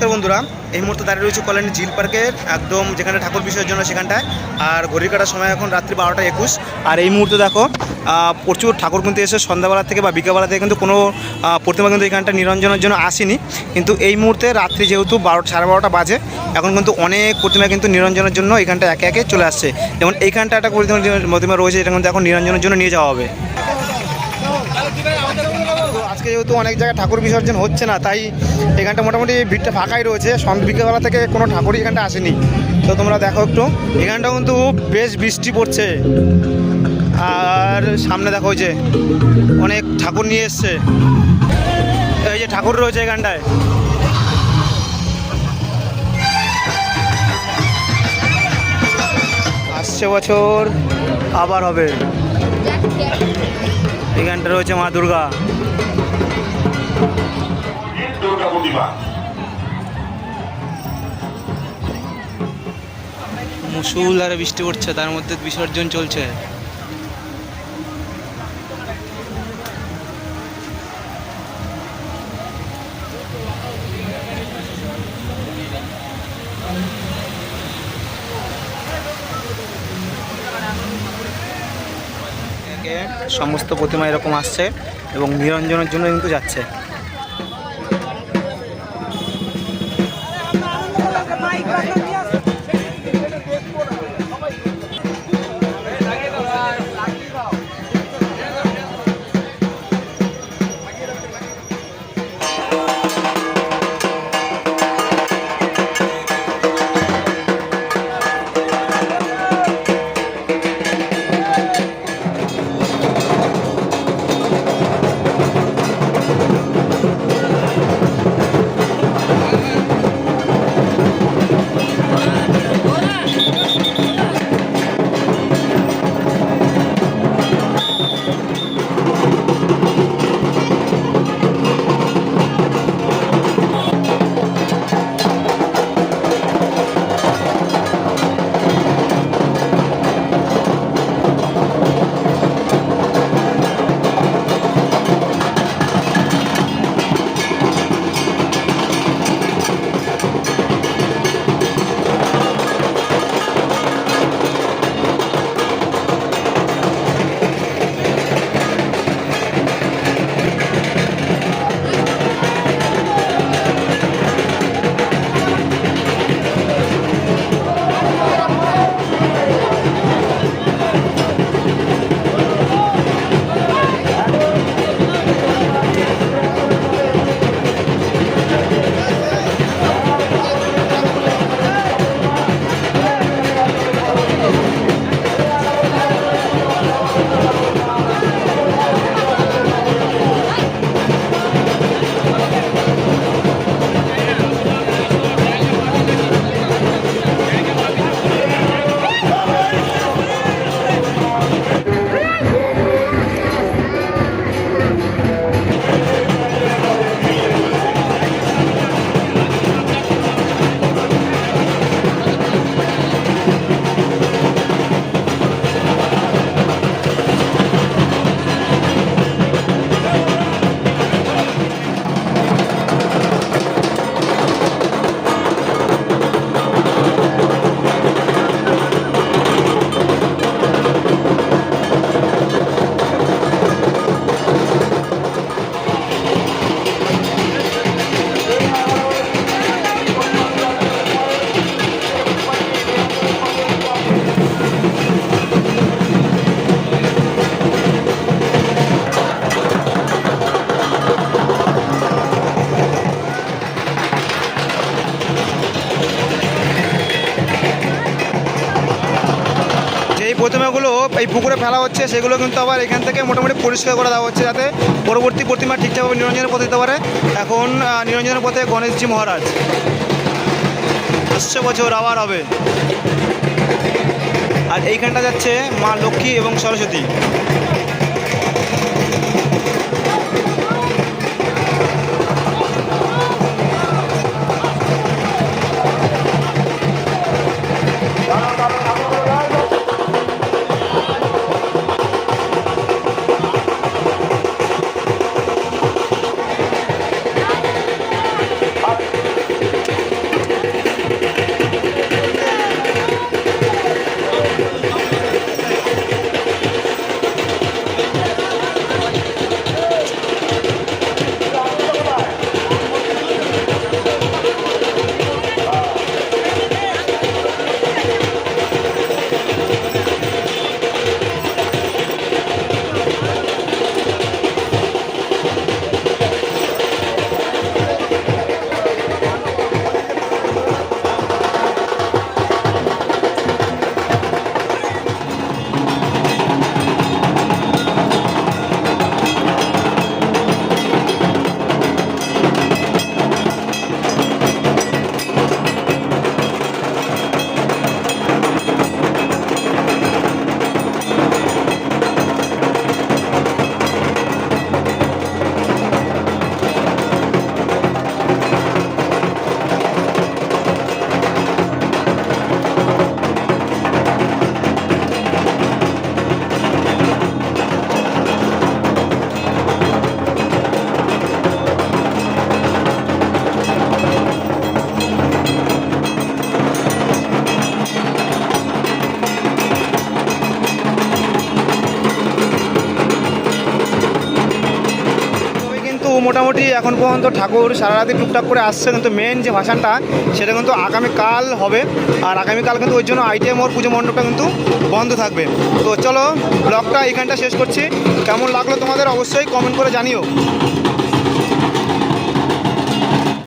নমস্কার বন্ধুরা, এই মুহূর্তে দাঁড়িয়ে রয়েছে কল্যাণী জিল পার্কের একদম যেখানে ঠাকুর বিসর্জন হয় সেখানটায়। আর ঘড়ি কাটার সময় এখন রাত্রি বারোটা একুশ। আর এই মুহূর্তে দেখো প্রচুর ঠাকুর কিন্তু এসে সন্ধ্যাবেলা থেকে বা বিকেলবেলা থেকে কিন্তু কোনো প্রতিমা কিন্তু এখানটা নিরঞ্জনের জন্য আসেনি। কিন্তু এই মুহূর্তে রাত্রি যেহেতু বারোটা সাড়ে বারোটা বাজে, এখন কিন্তু অনেক প্রতিমা কিন্তু নিরঞ্জনের জন্য এখানটা একে একে চলে আসছে। যেমন এইখানটা একটা প্রতিমা রয়েছে, এটা কিন্তু এখন নিরঞ্জনের জন্য নিয়ে যাওয়া হবে। আজকে যেহেতু অনেক জায়গায় ঠাকুর বিসর্জন হচ্ছে না, তাই এখানটা মোটামুটি ভিড়টা ফাঁকাই রয়েছে। সন্ধ্যে বিকেলবেলা থেকে কোনো ঠাকুরই এখানটা আসেনি। তো তোমরা দেখো একটু। এখানটা কিন্তু বেশ বৃষ্টি পড়ছে। আর সামনে দেখো যে অনেক ঠাকুর নিয়ে এসছে। এই যে ঠাকুর রয়েছে এখানটায়। আসছে বছর, আবার হবে। এখানটা রয়েছে মা দুর্গা। মুসুলধারে বৃষ্টি পড়ছে, তার মধ্যে বিসর্জন চলছে। সমস্ত প্রতিমা এরকম আসছে এবং নিরঞ্জনের জন্য কিন্তু যাচ্ছে। এই পুকুরে ফেলা হচ্ছে, সেগুলো কিন্তু আবার এখান থেকে মোটামুটি পরিষ্কার করে দেওয়া হচ্ছে যাতে পরবর্তী প্রতিমা ঠিকঠাকভাবে নিরঞ্জনের পথে দিতে পারে। এখন নিরঞ্জনের পথে গণেশজি মহারাজ। আসছে বছর, আবার হবে। আর এইখানটা যাচ্ছে মা লক্ষ্মী এবং সরস্বতী। মোটামুটি এখন পর্যন্ত ঠাকুর সারা রাতে টুকটাক করে আসছে, কিন্তু মেন যে ভাসানটা সেটা কিন্তু আগামীকাল হবে। আর আগামীকাল কিন্তু ওই জন্য আইটিএম ওর পুজো মণ্ডপটা কিন্তু বন্ধ থাকবে। তো চলো ব্লগটা এইখানটা শেষ করছি। কেমন লাগল তোমাদের অবশ্যই কমেন্ট করে জানিও।